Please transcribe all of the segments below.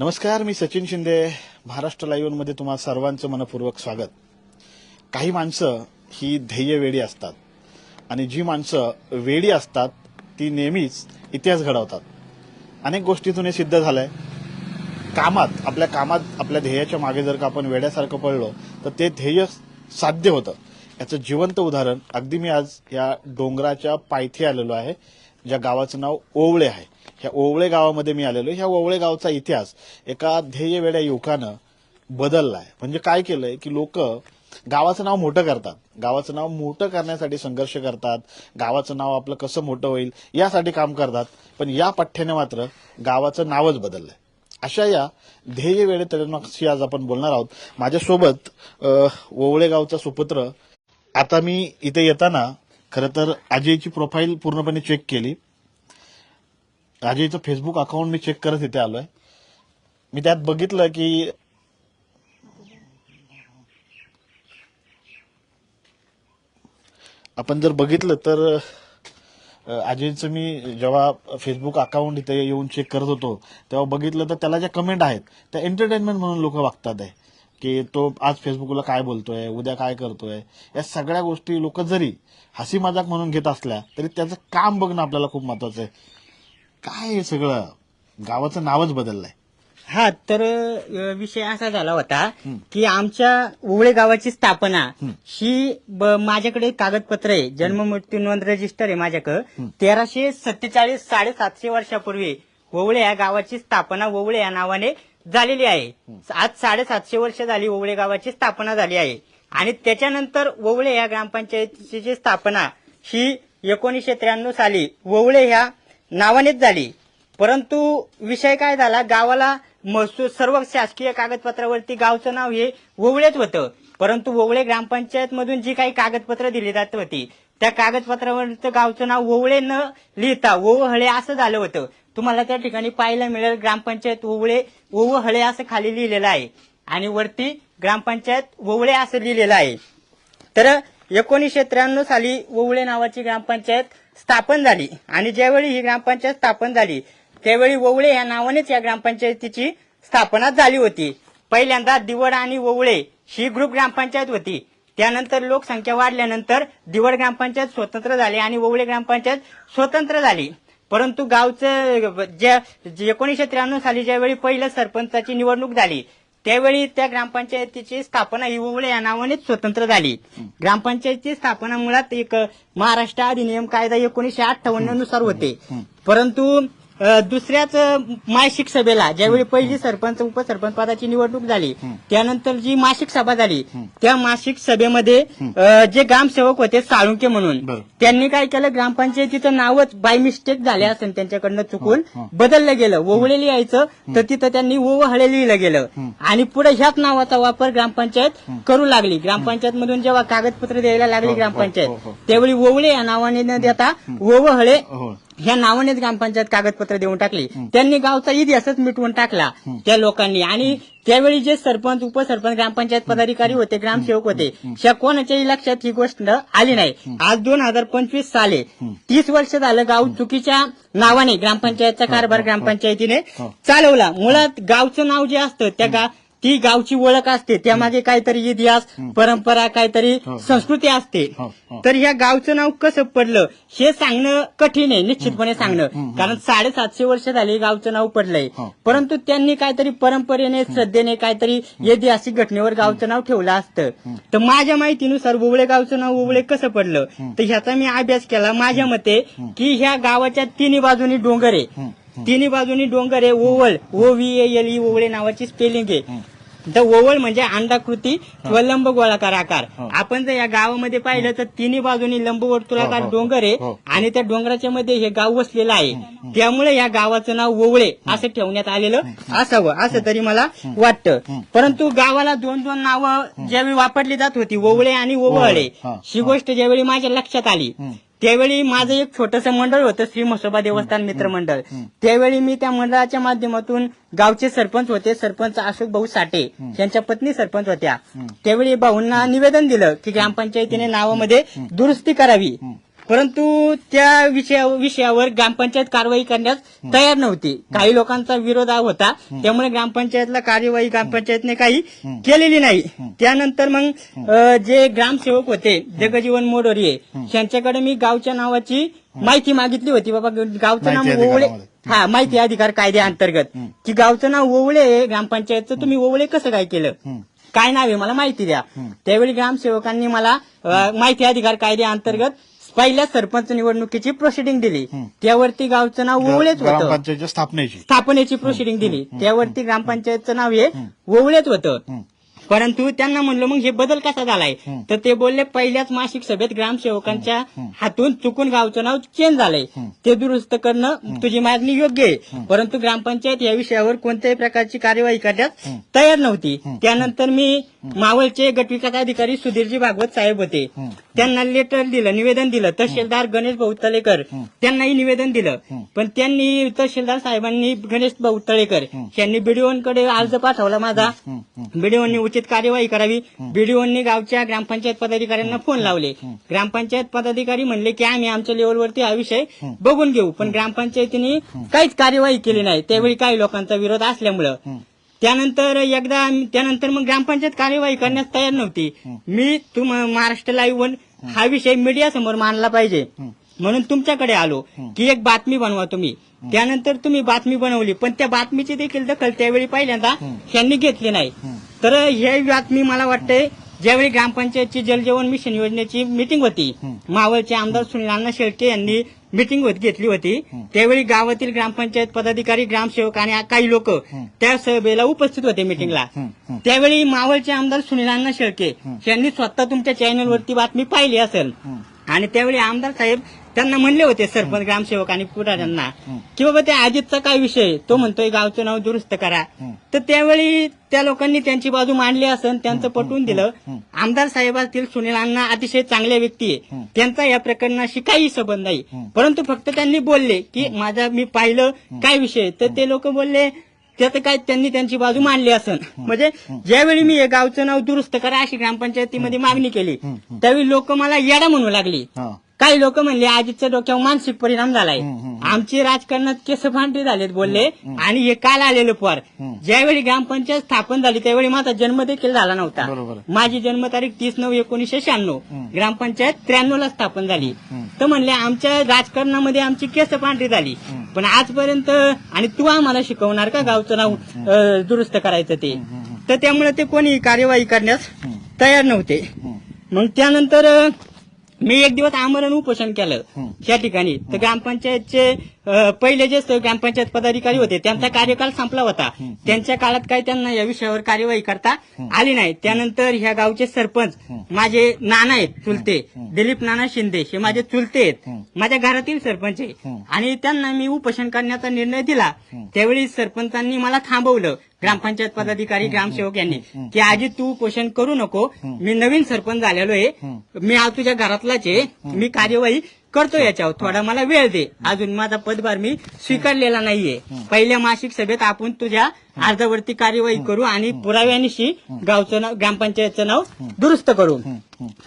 नमस्कार मी सचिन शिंदे. महाराष्ट्र लाईव्हमध्ये तुम्हा सर्वांचं मनपूर्वक स्वागत. काही माणसं ही ध्येय वेडी असतात आणि जी माणसं वेडी असतात ती नेहमीच इतिहास घडवतात. अनेक गोष्टीतून हे सिद्ध झालंय. कामात आपल्या कामात आपल्या ध्येयाच्या मागे जर का आपण वेड्यासारखं पडलो तर ते ध्येय साध्य होतं. याचं जिवंत उदाहरण अगदी मी आज या डोंगराच्या पायथी आलेलो आहे. ज्या गावाचं नाव ओवळे आहे. ह्या ओवळे गावामध्ये मी आलेलो ह्या ओवळे गावचा इतिहास एका ध्येय वेड्या युवकानं बदललाय. म्हणजे काय केलंय की लोक गावाचं नाव मोठं करतात. गावाचं नाव मोठं करण्यासाठी संघर्ष करतात. गावाचं नाव आपलं कसं मोठं होईल यासाठी काम करतात. पण या पठ्ठ्याने मात्र गावाचं नावच बदललंय. अशा या ध्येय वेळे तरुणाशी आज आपण बोलणार आहोत. माझ्यासोबत ओवळे गावचा सुपुत्र आता मी इथे येताना खरं तर अजयची प्रोफाईल पूर्णपणे चेक केली. अजयचं फेसबुक अकाउंट मी चेक करत इथे आलोय. मी त्यात बघितलं की आपण जर बघितलं तर अजयचं मी जेव्हा फेसबुक अकाउंट इथे येऊन चेक करत होतो तेव्हा बघितलं तर त्याला ज्या कमेंट आहेत त्या एंटरटेनमेंट म्हणून लोक वागतात आहे. की तो आज फेसबुकला काय बोलतोय उद्या काय करतोय या सगळ्या गोष्टी लोक जरी हसी मजाक म्हणून घेत असल्या तरी त्याचं काम बघणं आपल्याला खूप महत्वाचं आहे. काय हे सगळं? गावाचं नावच बदललंय. हा तर विषय असा झाला होता की आमच्या उवळे गावाची स्थापना ही माझ्याकडे कागदपत्र आहे. जन्म मृत्यू नोंद रजिस्टर आहे माझ्याकडे. तेराशे सत्तेचाळीस साडेसातशे वर्षापूर्वी ओवळे या गावाची स्थापना ओवळे या नावाने झालेली आहे. आज साडेसातशे वर्ष झाली ओवळे गावाची स्थापना झाली आहे. आणि त्याच्यानंतर ओवळे या ग्रामपंचायतीची जी स्थापना ही एकोणीसशे त्र्याण्णव साली ओवळे ह्या नावानेच झाली. परंतु विषय काय झाला? गावाला महसूल सर्व शासकीय कागदपत्रावरती गावचं नाव हे ओवळेच होतं. परंतु ओवळे ग्रामपंचायत मधून जी काही कागदपत्र दिली जात होती त्या कागदपत्रावरचं गावचं नाव ओवळे न लिहिता ओवहळे असं झालं होतं. तुम्हाला त्या ठिकाणी पाहायला मिळेल ग्रामपंचायत ओवळे ओवहळे असं खाली लिहिलेलं आहे. आणि वरती ग्रामपंचायत ओवळे असं लिहिलेलं आहे. तर एकोणीसशे त्र्याण्णव साली ओवळे नावाची ग्रामपंचायत स्थापन झाली. आणि ज्यावेळी ही ग्रामपंचायत स्थापन झाली त्यावेळी ओवळे या नावानेच या ग्रामपंचायतीची स्थापना झाली होती. पहिल्यांदा दिवड आणि ओवळे ही ग्रुप ग्रामपंचायत होती. त्यानंतर लोकसंख्या वाढल्यानंतर दिवड ग्रामपंचायत स्वतंत्र झाली आणि ओवळे ग्रामपंचायत स्वतंत्र झाली. परंतु गावचं ज्या एकोणीसशे त्र्याण्णव साली ज्यावेळी पहिलं सरपंचाची निवडणूक झाली त्यावेळी त्या ग्रामपंचायतीची स्थापना ही या नावानेच स्वतंत्र झाली. ग्रामपंचायतीची स्थापना मुळात एक महाराष्ट्र अधिनियम कायदा एकोणीसशे अठ्ठावन्ननुसार होते परंतु दुसऱ्याच मासिक सभेला ज्यावेळी पहिली सरपंच उपसरपंच पदाची निवडणूक झाली त्यानंतर जी मासिक सभा झाली त्या मासिक सभेमध्ये जे ग्रामसेवक होते साळुंके म्हणून. त्यांनी काय केलं ग्रामपंचायतीचं नावच बाय मिस्टेक झाले असेल त्यांच्याकडनं चुकून बदललं गेलं ओवळे लिहायचं तर तिथं त्यांनी ओवहळे लिहिलं गेलं. आणि पुढे ह्याच नावाचा वापर ग्रामपंचायत करू लागली. ग्रामपंचायत मधून जेव्हा कागदपत्र द्यायला लागली हो, हो, ग्रामपंचायत हो. त्यावेळी ओवळे या नावाने न देता ओवहळे हो. ह्या नावानेच ग्रामपंचायत कागदपत्र देऊन टाकली. त्यांनी गावचा इतिहासच मिटवून टाकला त्या लोकांनी. आणि त्यावेळी जे सरपंच उपसरपंच ग्रामपंचायत पदाधिकारी होते ग्रामसेवक होते त्या कोणाच्याही लक्षात ही गोष्ट आली नाही. आज दोन हजार पंचवीस साले तीस वर्ष झालं गाव चुकीच्या नावाने ग्रामपंचायतचा कारभार ग्रामपंचायतीने चालवला. मुळात गावचं नाव जे असतं त्या गा ती गावची ओळख असते. त्यामागे काहीतरी इतिहास परंपरा काहीतरी संस्कृती असते. हो, हो. तर या गावचं नाव कसं पडलं हे सांगणं कठीण आहे निश्चितपणे सांगणं. कारण साडेसातशे वर्ष झाली गावचं नाव पडलंय. हो. परंतु त्यांनी काहीतरी परंपरेने श्रद्धेने काहीतरी ऐतिहासिक घटनेवर गावचं नाव ठेवलं असतं. तर माझ्या माहितीनुसार ओवळे गावचं नाव ओवळे कसं पडलं? तर ह्याचा मी अभ्यास केला. माझ्या मते की ह्या गावाच्या तिन्ही बाजूनी डोंगर आहे. तिन्ही बाजूनी डोंगर आहे Owal O V L E Owale नावाची स्पेलिंग आहे. तर ओवळ म्हणजे अंडाकृती किंवा लंब गोळाकार आकार. आपण जर या गावामध्ये पाहिलं तर तिन्ही बाजूनी लंब वर्तुळाकार हो, हो. डोंगर आहे हो. आणि त्या डोंगराच्या मध्ये हे गाव वसलेलं आहे. त्यामुळे या गावाचं नाव ओवळे असं ठेवण्यात आलेलं असावं असं तरी मला वाटतं. परंतु गावाला दोन दोन नावं ज्यावेळी वापरली जात होती ओवळे आणि ओवळे. ही. गोष्ट ज्यावेळी माझ्या लक्षात आली त्यावेळी माझं एक छोटस मंडळ होतं श्री म्हसोबा देवस्थान मित्र मंडळ. त्यावेळी मी त्या मंडळाच्या माध्यमातून गावचे सरपंच होते सरपंच अशोक भाऊ साठे यांच्या पत्नी सरपंच होत्या. त्यावेळी भाऊंना निवेदन दिलं की ग्रामपंचायतीने नावामध्ये दुरुस्ती करावी. परंतु त्या विषया विषयावर ग्रामपंचायत कारवाई करण्यास तयार नव्हती. काही लोकांचा विरोध होता. त्यामुळे ग्रामपंचायतला कार्यवाही ग्रामपंचायतने काही केलेली नाही. त्यानंतर मग जे ग्रामसेवक होते जगजीवन मोडोरिये त्यांच्याकडे मी गावच्या नावाची माहिती मागितली होती. बाबा गावचं नाव ओवळे. हा. माहिती अधिकार कायद्याअंतर्गत की गावचं नाव ओवळे ग्रामपंचायतचं तुम्ही ओवळे कसं काय केलं. काय नाव आहे मला माहिती द्या. त्यावेळी ग्रामसेवकांनी मला माहिती अधिकार कायद्याअंतर्गत पहिल्या सरपंच निवडणुकीची प्रोसिडिंग दिली. त्यावरती गावचं नाव ओवळेच होतं. ग्रामपंचायतच्या स्थापनेची. स्थापनेची प्रोसिडिंग दिली. त्यावरती ग्रामपंचायतचं नाव हे ओवळेच होतं. परंतु त्यांना म्हणलं मग हे बदल कसा झालाय? तर ते बोलले पहिल्याच मासिक सभेत ग्रामसेवकांच्या हातून चुकून गावचं नाव चेंज झालंय. ते दुरुस्त करणं तुझी मागणी योग्य आहे. परंतु ग्रामपंचायत या विषयावर कोणत्याही प्रकारची कार्यवाही करण्यास तयार नव्हती. त्यानंतर मी मावळचे गटविकास अधिकारी सुधीरजी भागवत साहेब होते. त्यांना लेटर दिलं निवेदन दिलं. तहसीलदार गणेश भाऊ तळेकर त्यांनाही निवेदन दिलं. पण त्यांनी तहसीलदार साहेबांनी गणेश भाऊ तळेकर यांनी बीडीओंकडे अर्ज पाठवला माझा. बीडीओंनी उचित कार्यवाही करावी. बीडीओंनी गावच्या ग्रामपंचायत पदाधिकाऱ्यांना फोन लावले. ग्रामपंचायत पदाधिकारी म्हणले की आम्ही आमच्या लेवलवरती हा विषय बघून घेऊ. पण ग्रामपंचायतीने काहीच कार्यवाही केली नाही. त्यावेळी काही लोकांचा विरोध असल्यामुळं. त्यानंतर एकदा त्यानंतर मग ग्रामपंचायत कार्यवाही करण्यास तयार नव्हती. मी तुम महाराष्ट्र लाईव्ह वन हा. विषय मीडिया समोर मांडला पाहिजे. म्हणून तुमच्याकडे आलो की एक बातमी बनवा तुम्ही. त्यानंतर तुम्ही बातमी बनवली. पण त्या बातमीची देखील दखल त्यावेळी पहिल्यांदा यांनी घेतली नाही. तर ही बातमी मला वाटते ज्यावेळी ग्रामपंचायतची जलजीवन मिशन योजनेची मिटिंग होती मावळचे आमदार सुनील अण्णा शेळके यांनी मिटिंग घेतली होती. त्यावेळी गावातील ग्रामपंचायत पदाधिकारी ग्रामसेवक आणि काही लोक त्या सभेला उपस्थित होते मिटिंगला त्यावेळी मावळचे आमदार सुनील अण्णा शेळके यांनी स्वतः तुमच्या चॅनलवरती बातमी पाहिली असेल. आणि त्यावेळी आमदार साहेब त्यांना म्हणले होते सरपंच ग्रामसेवक आणि पुढाऱ्यांना की बाबा त्या अजितचा काय विषय? तो म्हणतोय गावचं नाव दुरुस्त करा. तर त्यावेळी त्या लोकांनी त्यांची बाजू मांडली असेल त्यांचं पटवून दिलं. आमदार साहेब असतील सुनील अण्णा अतिशय चांगल्या व्यक्ती आहे. त्यांचा या प्रकरणाशी काही संबंध नाही. परंतु फक्त त्यांनी बोलले की माझा मी पाहिलं काय विषय तर ते लोक बोलले त्याचं काय त्यांनी त्यांची बाजू मांडली असेल म्हणजे ज्यावेळी मी गावचं नाव दुरुस्त करा अशी ग्रामपंचायतीमध्ये मागणी केली त्यावेळी लोक मला येडा म्हणू लागली. काही लोक म्हणले आजीच्या डोक्यावर मानसिक परिणाम झालाय. आमची राजकारणात केस फांडे झालेत बोलले. आणि हे काल आलेलं पोर. ज्यावेळी ग्रामपंचायत स्थापन झाली त्यावेळी माझा जन्म देखील झाला नव्हता. माझी जन्मतारीख तीस नऊ एकोणीसशे शहाण्णव. ग्रामपंचायत त्र्याण्णव ला स्थापन झाली. तर म्हणले आमच्या राजकारणामध्ये आमची केस पांढरी झाली. पण आजपर्यंत आणि तू आम्हाला शिकवणार का गावचं नाव दुरुस्त करायचं ते? तर त्यामुळे ते कोणी कार्यवाही करण्यास तयार नव्हते. मग त्यानंतर मी एक दिवस आमरण उपोषण केलं. त्या ठिकाणी तर ग्रामपंचायतचे पहिले जे ग्रामपंचायत पदाधिकारी होते. त्यांचा कार्यकाल संपला होता. त्यांच्या काळात काही त्यांना या विषयावर कार्यवाही करता आली नाही. त्यानंतर ह्या गावचे सरपंच माझे नाना आहेत चुलते. दिलीप नाना शिंदे हे माझे चुलते आहेत. माझ्या घरातील सरपंच आहे. आणि त्यांना मी उपोषण करण्याचा निर्णय दिला. त्यावेळी सरपंचांनी मला थांबवलं ग्रामपंचायत पदाधिकारी ग्रामसेवक यांनी की आजी तू उपोषण करू नको. मी नवीन सरपंच झालेलो आहे. मी आज तुझ्या घरातलाच आहे. मी कार्यवाही करतो याच्यावर. थोडा मला वेळ दे. अजून माझा पदभार मी स्वीकारलेला नाहीये. पहिल्या मासिक सभेत आपण तुझ्या अर्जावरती कार्यवाही करू आणि पुराव्यानिशी गावचं नाव ग्रामपंचायतचं नाव दुरुस्त करू.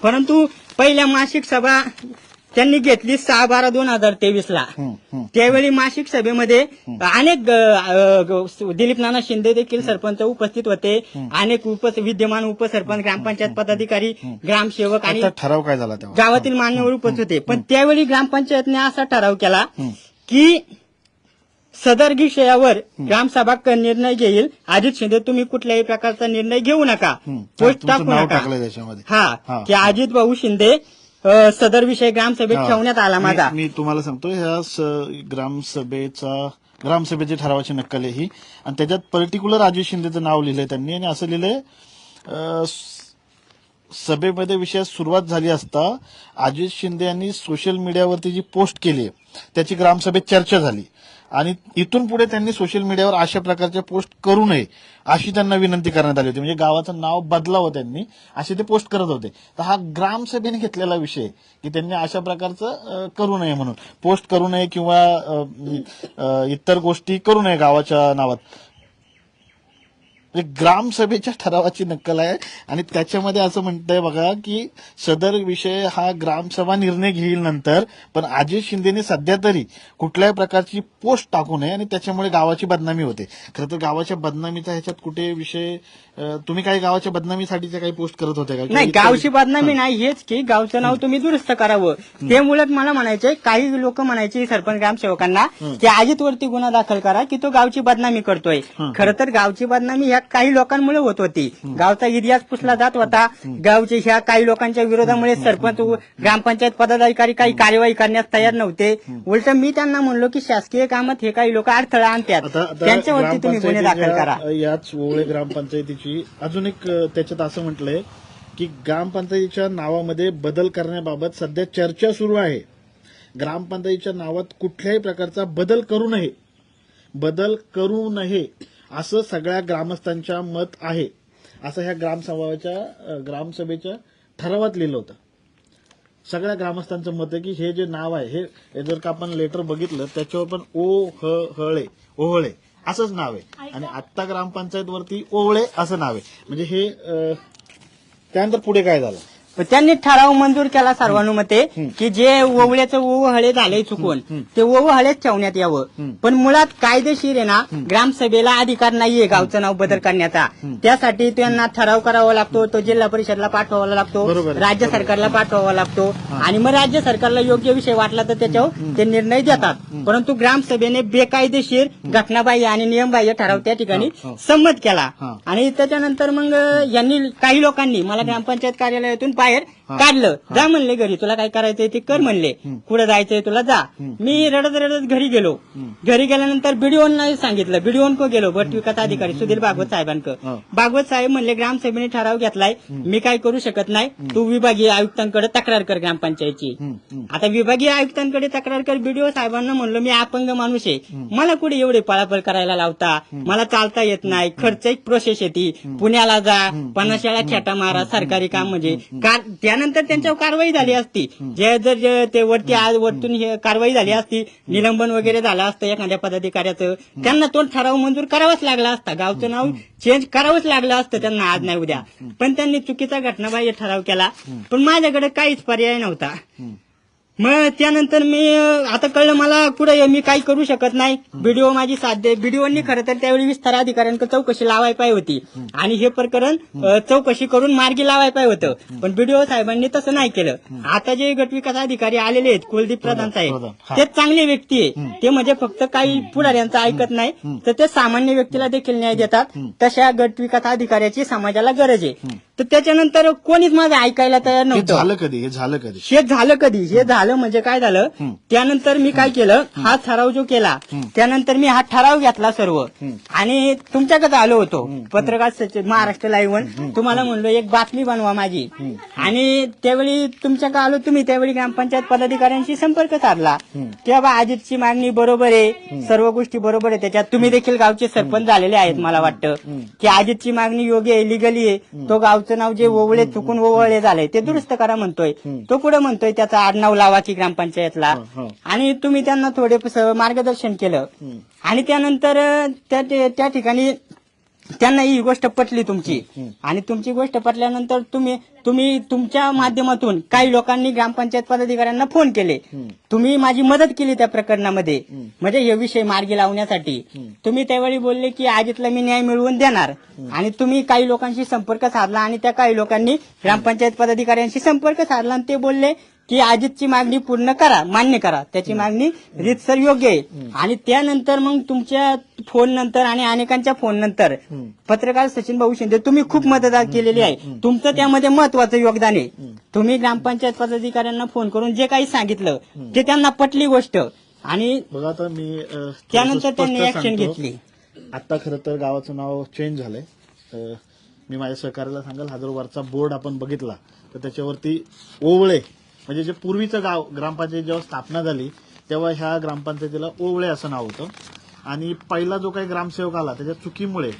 परंतु पहिल्या मासिक सभा त्यांनी घेतली सहा बारा दोन हजार तेवीस ला त्यावेळी मासिक सभेमध्ये अनेक दिलीप नाना शिंदे देखील सरपंच उपस्थित होते. अनेक उप विद्यमान उपसरपंच ग्रामपंचायत पदाधिकारी ग्रामसेवक आणि आता ठराव काय झाला गावातील मान्यवर उपस्थित होते. पण त्यावेळी ग्रामपंचायतने असा ठराव केला की सदर विषयावर ग्रामसभा निर्णय घेईल. अजित शिंदे तुम्ही कुठल्याही प्रकारचा निर्णय घेऊ नका. पोस्ट टाकू नका. हा. की अजित भाऊ शिंदे सदर विषय ग्रामसभेत हा. ठेवण्यात आला मी- माझा. मी तुम्हाला सांगतो ह्या स- ग्रामसभेचा ग्रामसभेची ठरावाची नक्कल आहे ही. आणि त्याच्यात पर्टिक्युलर अजित शिंदेचं नाव लिहिलंय त्यांनी. आणि असं लिहिलंय अं, स- सभेमध्ये विषयात सुरुवात झाली असता अजित शिंदे यांनी सोशल मीडियावरती जी पोस्ट केली त्याची ग्रामसभेत चर्चा झाली. आणि इथून पुढे त्यांनी सोशल मीडियावर अशा प्रकारचे पोस्ट करू नये अशी त्यांना विनंती करण्यात आली होती. म्हणजे गावाचं नाव बदलावं त्यांनी असे ते पोस्ट करत होते. तर हा ग्रामसभेने घेतलेला विषय की त्यांनी अशा प्रकारचं करू नये म्हणून. पोस्ट करू नये किंवा इतर गोष्टी करू नये गावाच्या नावात. म्हणजे ग्रामसभेच्या ठरावाची नक्कल आहे. आणि त्याच्यामध्ये असं म्हणतंय बघा की सदर विषय हा ग्रामसभा निर्णय घेईल नंतर पण अजय शिंदेने सध्या तरी कुठल्याही प्रकारची पोस्ट टाकू नये आणि त्याच्यामुळे गावाची बदनामी होते. खरं तर गावाच्या बदनामीचा ह्याच्यात कुठे विषय तुम्ही काही गावाच्या बदनामीसाठीच्या काही पोस्ट करत होते का? नाही गावची बदनामी नाही हेच की गावचं नाव तुम्ही दुरुस्त करावं. ते उलट मला म्हणायचे काही लोक म्हणायचे सरपंच ग्रामसेवकांना की अजित वरती गुन्हा दाखल करा की तो गावची बदनामी करतोय. खरं तर गावची बदनामी ह्या काही लोकांमुळे होत होती. गावचा इतिहास पुसला जात होता. गावचे ह्या काही लोकांच्या विरोधामुळे सरपंच ग्रामपंचायत पदाधिकारी काही कार्यवाही करण्यास तयार नव्हते. उलट मी त्यांना म्हणलो की शासकीय कामात हे काही लोक अडथळा आणतात. त्यांच्यावरती तुम्ही गुन्हे दाखल करा. याच ओवळे ग्रामपंचायतीची अजून एक त्याच्यात असं म्हटलंय की ग्रामपंचायतीच्या नावामध्ये बदल करण्याबाबत सध्या चर्चा सुरू आहे. ग्रामपंचायतीच्या नावात कुठल्याही प्रकारचा बदल करू नये. बदल करू नये. असं सगळ्या ग्रामस्थांच्या मत आहे. असं ह्या ग्रामसभाच्या ग्रामसभेच्या ठरावात लिहिलं होतं. सगळ्या ग्रामस्थांचं मत आहे की हे जे नाव आहे हे जर का आपण लेटर बघितलं त्याच्यावर पण ओ ह हळे ओहळे असंच नाव आहे. आणि आत्ता ग्रामपंचायत वरती ओवळे असं नाव आहे. म्हणजे हे त्यानंतर पुढे काय झालं? त्यांनी ठराव मंजूर केला सर्वानुमते की जे ओवळ्याचं ओव हळे झालंय चुकून ते ओव हळेच ठेवण्यात यावं. पण मुळात कायदेशीर आहे ना ग्रामसभेला अधिकार नाहीये गावचं नाव बदल करण्याचा. त्यासाठी त्यांना ठराव करावा लागतो तो जिल्हा परिषदला पाठवावा लागतो. राज्य सरकारला पाठवावा लागतो. आणि मग राज्य सरकारला योग्य विषय वाटला तर त्याच्यावर ते निर्णय देतात. परंतु ग्रामसभेने बेकायदेशीर घटनाबाह्य आणि नियमबाह्य ठराव त्या ठिकाणी. संमत केला. आणि त्याच्यानंतर मग यांनी काही लोकांनी मला ग्रामपंचायत कार्यालयातून পায়ের काढलं. जा म्हणले घरी तुला काय करायचंय ते कर म्हणले. कुठं जायचंय तुला जा. मी रडत रडत घरी गेलो. घरी गेल्यानंतर बीडीओना सांगितलं. बीडीओन को गेलो गट विकास अधिकारी सुधीर भागवत साहेबांक. भागवत साहेब म्हणले ग्रामसभेने ठराव घेतलाय. मी काय करू शकत नाही. तू विभागीय आयुक्तांकडे तक्रार कर ग्रामपंचायतची. आता विभागीय आयुक्तांकडे तक्रार कर बीडीओ साहेबांना म्हणलो मी अपंग माणूस आहे. मला कुठे एवढे पळापळ करायला लावता? मला चालता येत नाही. खर्च एक प्रोसेस येते पुण्याला जा पन्नास वेळा खेटा मारा सरकारी काम म्हणजे. कार- त्यानंतर त्यांच्यावर कारवाई झाली असती. जे जर ते वरती आज वरतून हे कारवाई झाली असती निलंबन वगैरे झालं असतं एखाद्या पदाधिकाऱ्याचं त्यांना तो ठराव मंजूर करावाच लागला असता. गावचं नाव चेंज करावंच लागलं असतं त्यांना आज नाही उद्या. पण त्यांनी चुकीचा घटनाबाह्य ठराव केला. पण माझ्याकडे काहीच पर्याय नव्हता. मग त्यानंतर मी आता कळलं मला कुठे मी काही करू शकत नाही. व्हिडिओ माझी साध्य व्हिडिओनी खरं तर त्यावेळी विस्तार अधिकाऱ्यांकडे चौकशी लावाय पाहिजे होती. आणि हे प्रकरण चौकशी करून मार्गी लावाय पाहिजे होतं. पण व्हिडिओ साहेबांनी तसं नाही केलं. आता जे गटविकास अधिकारी आलेले आहेत कुलदीप प्रधान साहेब. ते चांगले व्यक्ती आहे ते म्हणजे फक्त काही पुढाऱ्यांचं ऐकत नाही. तर ते सामान्य व्यक्तीला देखील न्याय देतात. तशा गटविकास अधिकाऱ्याची समाजाला गरज आहे. तर त्याच्यानंतर कोणीच माझं ऐकायला तयार हे नव्हतं. झालं कधी? हे झालं कधी? हे झालं कधी? हे झालं म्हणजे काय झालं? त्यानंतर मी काय केलं? हा ठराव जो केला त्यानंतर मी हा ठराव घेतला सर्व. आणि तुमच्याकडे आलो होतो. पत्रकार सचिव महाराष्ट्र लाईव्ह तुम्हाला म्हणलो एक बातमी बनवा माझी. आणि त्यावेळी तुमच्याकडे आलो तुम्ही. त्यावेळी ग्रामपंचायत पदाधिकाऱ्यांशी संपर्क साधला. तेव्हा अजितची मागणी बरोबर आहे. सर्व गोष्टी बरोबर आहे. त्याच्यात तुम्ही देखील गावचे सरपंच झालेले आहेत मला वाटतं. की अजितची मागणी योग्य आहे लिगली आहे. तो गावचं नाव जे ओवळे चुकून ओवळे झालंय ते दुरुस्त करा म्हणतोय. तो कुठे म्हणतोय त्याचा आडनाव लावा की ग्रामपंचायतला. आणि तुम्ही त्यांना थोडे मार्गदर्शन केलं. आणि त्यानंतर त्या ठिकाणी त्यांना ही गोष्ट पटली तुमची. आणि तुमची गोष्ट पटल्यानंतर तुम्ही तुम्ही तुमच्या माध्यमातून काही लोकांनी ग्रामपंचायत पदाधिकाऱ्यांना फोन केले. तुम्ही माझी मदत केली त्या प्रकरणामध्ये. म्हणजे हे विषय मार्गी लावण्यासाठी. तुम्ही त्यावेळी बोलले की अजितला मी न्याय मिळवून देणार. आणि तुम्ही काही लोकांशी संपर्क साधला आणि त्या काही लोकांनी ग्रामपंचायत पदाधिकाऱ्यांशी संपर्क साधला आणि ते बोलले की अजितची मागणी पूर्ण करा मान्य करा. त्याची मागणी रीतसर योग्य आहे. आणि त्यानंतर मग तुमच्या फोन नंतर आणि अनेकांच्या फोन नंतर पत्रकार सचिन भाऊ शिंदे तुम्ही खूप मदत केलेली आहे. तुमचं त्यामध्ये महत्वाचं योगदान आहे. तुम्ही ग्रामपंचायत पदाधिकाऱ्यांना फोन करून जे काही सांगितलं ते त्यांना पटली गोष्ट. आणि त्यानंतर त्यांनी ऍक्शन. घेतली. आता खरं तर गावाचं नाव चेंज झालंय. मी माझ्या सहकार्याला सांगाल हा जर वरचा बोर्ड आपण बघितला तर त्याच्यावरती ओवळे म्हणजे जे पूर्वीचं गाव ग्रामपंचायत जेव्हा स्थापना झाली तेव्हा ह्या ग्रामपंचायतीला ओवळे असं नाव होतं. आणि पहिला जो काही ग्रामसेवक आला त्याच्या चुकीमुळे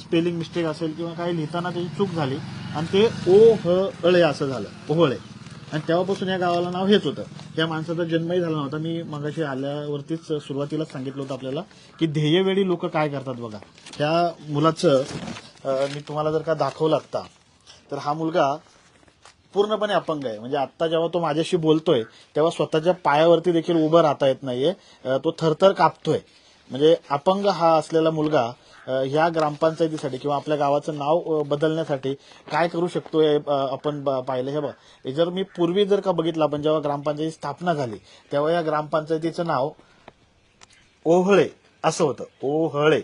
स्पेलिंग मिस्टेक असेल किंवा काही लिहिताना त्याची चूक झाली आणि ते ओ ह अळे असं झालं ओहळे. आणि तेव्हापासून या गावाला नाव हेच होतं. त्या माणसाचा जन्मही झाला नव्हता. मी मगाशी आल्यावरतीच सुरुवातीलाच सांगितलं होतं आपल्याला की ध्येयवेळी लोक काय करतात बघा. ह्या मुलाचं मी तुम्हाला जर का दाखवलं आता तर हा मुलगा पूर्णपणे अपंग आहे. म्हणजे आता जेव्हा तो माझ्याशी बोलतोय तेव्हा स्वतःच्या पायावरती देखील उभं राहता येत नाहीये. तो थरथर कापतोय. म्हणजे अपंग हा असलेला मुलगा ह्या ग्रामपंचायतीसाठी किंवा आपल्या गावाचं नाव बदलण्यासाठी काय करू शकतो हे आपण ब- पाहिलं. हे बघ हे जर मी पूर्वी जर का बघितलं आपण जेव्हा ग्रामपंचायती स्थापना झाली तेव्हा या ग्रामपंचायतीचं नाव ओहळे असं होतं. ओहळे.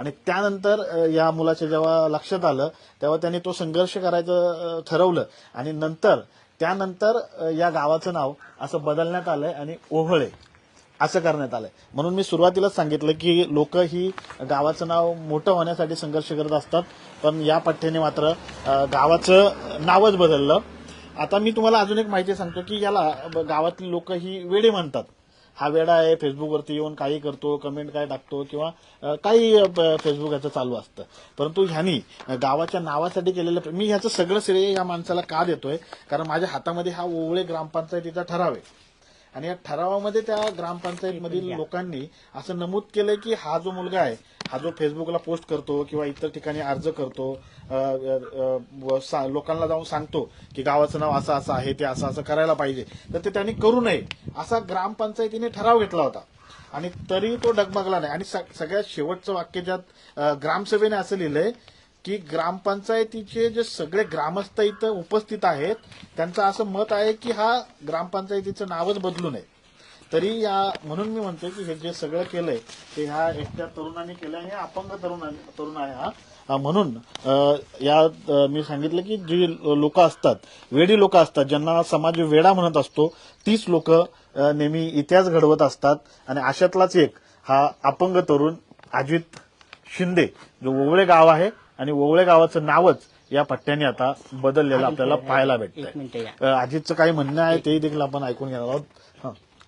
आणि त्यानंतर या मुलाच्या जेव्हा लक्षात आलं तेव्हा त्यांनी तो संघर्ष करायचं ठरवलं. आणि नंतर त्यानंतर या गावाचं नाव असं बदलण्यात आलंय आणि ओहळे असं करण्यात आलंय. म्हणून मी सुरुवातीलाच सांगितलं की लोक ही गावाचं नाव मोठं होण्यासाठी संघर्ष करत असतात पण या पठ्ठ्याने मात्र गावाचं नावच बदललं. आता मी तुम्हाला अजून एक माहिती सांगतो की याला गावातली लोक ही वेडे म्हणतात. हा वेडा आहे फेसबुकवरती येऊन काही करतो कमेंट काय टाकतो किंवा काही फेसबुक याचं चालू असतं. परंतु ह्यानी गावाच्या नावासाठी केलेलं मी ह्याचं सगळं श्रेय या माणसाला का देतोय? कारण माझ्या हातामध्ये हा ओवळे ग्रामपंचायतीचा ठराव आहे. आणि या ठरावामध्ये त्या ग्रामपंचायतमधील लोकांनी असं नमूद केलंय की हा जो मुलगा आहे हा जो फेसबुकला पोस्ट करतो किंवा इतर ठिकाणी अर्ज करतो लोकांना जाऊन सांगतो की गावाचं नाव असं असं आहे ते असं असं करायला पाहिजे तर ते त्यांनी करू नये असा ग्रामपंचायतीने ठराव घेतला होता. आणि तरी तो डगमगला नाही. आणि सगळ्यात शेवटचं वाक्य ज्यात ग्रामसभेने असं लिहिलंय की ग्रामपंचायतीचे जे सगळे ग्रामस्थ इथं उपस्थित आहेत त्यांचं असं मत आहे की हा ग्रामपंचायतीचं नावच बदलू नये. तरी या म्हणून मी म्हणतो की हे जे सगळं केलंय ते ह्या एकट्या तरुणांनी केलं आणि हे अपंग तरुण तरुण आहे हा. म्हणून या मी सांगितलं की जी लोक असतात वेडी लोक असतात ज्यांना समाज वेडा म्हणत असतो तीच लोक नेहमी इतिहास घडवत असतात. आणि अशातलाच एक हा अपंग तरुण अजित शिंदे जो ओवळे गाव आहे आणि ओवळे गावाचं नावच या पट्ट्याने आता बदललेलं आपल्याला पाहायला भेटतंय अजितचं काही म्हणणं आहे तेही देखील आपण ऐकून घेणार आहोत.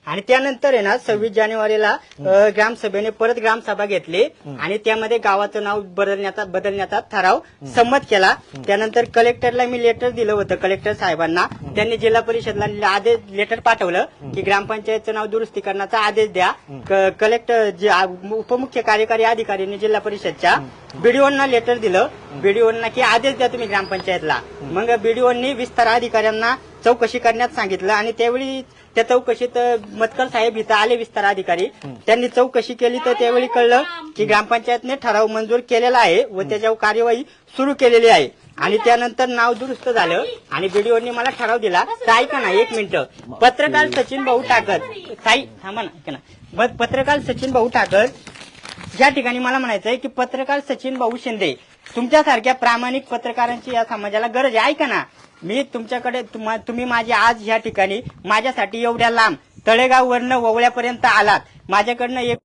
आणि त्यानंतर आहे ना सव्वीस जानेवारीला अ, ग्रामसभेने परत ग्रामसभा घेतली आणि त्यामध्ये गावाचं नाव बदलण्याचा बदलण्याचा ठराव संमत केला. त्यानंतर कलेक्टरला मी लेटर दिलं होतं कलेक्टर साहेबांना. त्यांनी जिल्हा परिषदला आदेश लेटर पाठवलं की ग्रामपंचायतचं नाव दुरुस्ती करण्याचा आदेश द्या. क- कलेक्टर जे आ- उपमुख्य कार्यकारी अधिकाऱ्यांनी जिल्हा परिषदच्या बीडीओना लेटर दिलं. बीडीओना की आदेश द्या तुम्ही ग्रामपंचायतला. मग बीडीओनी विस्तार अधिकाऱ्यांना चौकशी करण्यास सांगितलं आणि त्यावेळी त्या चौकशीत मतकल मतकर साहेब इथं आले विस्तार अधिकारी. त्यांनी चौकशी केली तर त्यावेळी कळलं की ग्रामपंचायतने ठराव मंजूर केलेला आहे व त्याच्यावर कार्यवाही सुरू केलेली आहे. आणि त्यानंतर नाव दुरुस्त झालं आणि बीडीओनी मला ठराव दिला तर ऐका ना एक मिनिट. पत्रकार सचिन भाऊ टाकत साई थांबा ना ऐका ना. पत्रकार सचिन भाऊ टाकत या ठिकाणी मला म्हणायचं आहे की पत्रकार सचिन भाऊ शिंदे तुमच्यासारख्या प्रामाणिक पत्रकारांची या समाजाला गरज आहे. ऐका ना मी तुमच्याकडे तुम्ही माझे आज या ठिकाणी माझ्यासाठी एवढ्या लांब तळेगाव वरनं ववळ्यापर्यंत आलात. माझ्याकडनं एक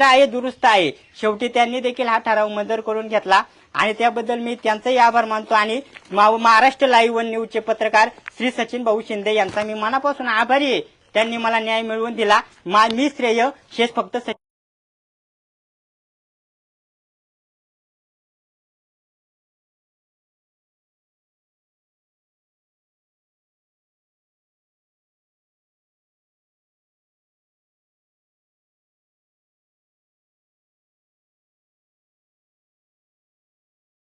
आहे दुरुस्त आहे. शेवटी त्यांनी देखील हा ठराव मंजूर करून घेतला आणि त्याबद्दल मी त्यांचाही आभार मानतो आणि मा- महाराष्ट्र लाईव्ह वन न्यूजचे पत्रकार श्री सचिन भाऊ शिंदे यांचा मी मनापासून आभारी आहे. त्यांनी मला न्याय मिळवून दिला. मा- मी श्रेय शेष फक्त